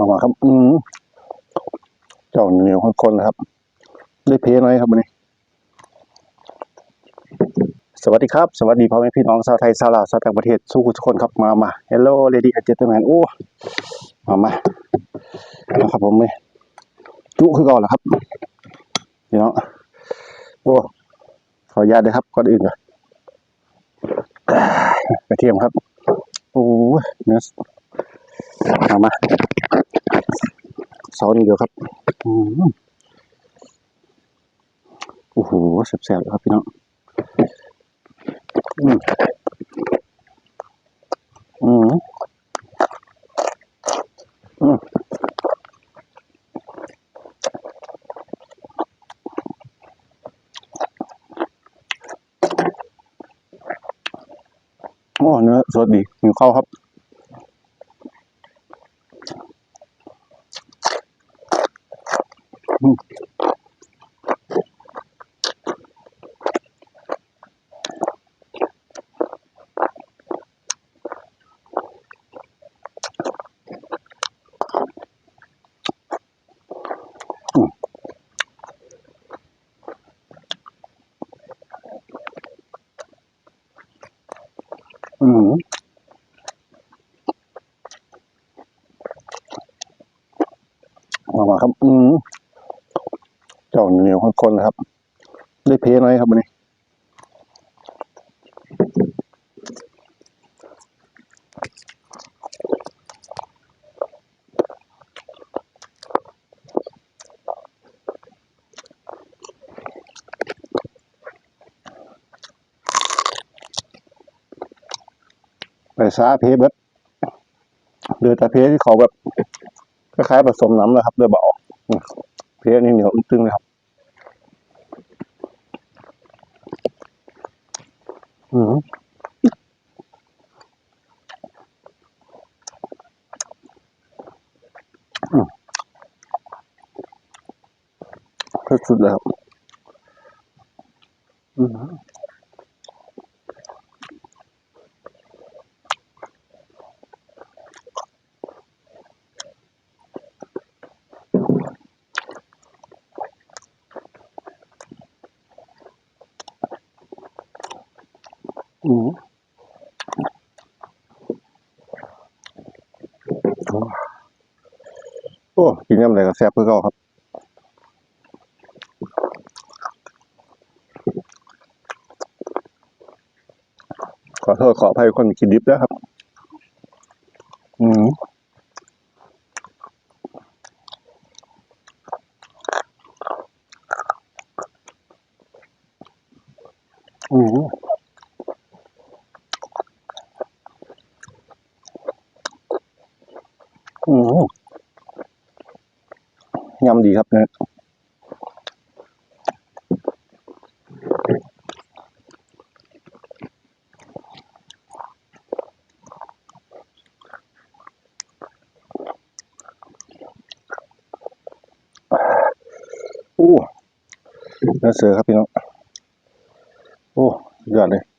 มามาครับ อืมเจ้าเหนียวคนๆนะครับ ได้เพลหน่อยครับวันนี้ สวัสดีครับ สวัสดีพ่อแม่พี่น้องชาวไทยชาวลาวชาวต่างประเทศสู้ทุกคนครับมามา Hello lady and gentlemen โอ้มามานะครับผมเลยจุคือก่อนเหรอครับพี่น้องโอ้ขออนุญาตด้วยครับก่อนอื่นก่อนกระเทียมครับ โอ้เนื้อมามา ซอสนิดเดียวครับอืมโอ้โหแซ่บๆเลยครับพี่น้องอืมอืมอืมโอ้เนื้อสดดีหิวข้าวครับ อืมอืมมามาครับ อืมเจ้าเหนียวคนๆนะครับ ได้เพลหน่อยครับวันนี้ไปซาเพเบิดเดือแต่เพที่เขาแบบคล้ายๆผสมน้ำเลยครับเดือเบาเพนี่เหนียวตึงเลยครับ อืมอืม สุดๆเลย อืมอืมโอ้กินยำอะไรก็แซ่บเพื่อเก่าครับขอโทษขออภัยคนกินดิบนะครับ อืมอืมอืม ยำดีครับเนี่ยโอ้น่าเสือครับพี่น้อง โอ้ยอดเลย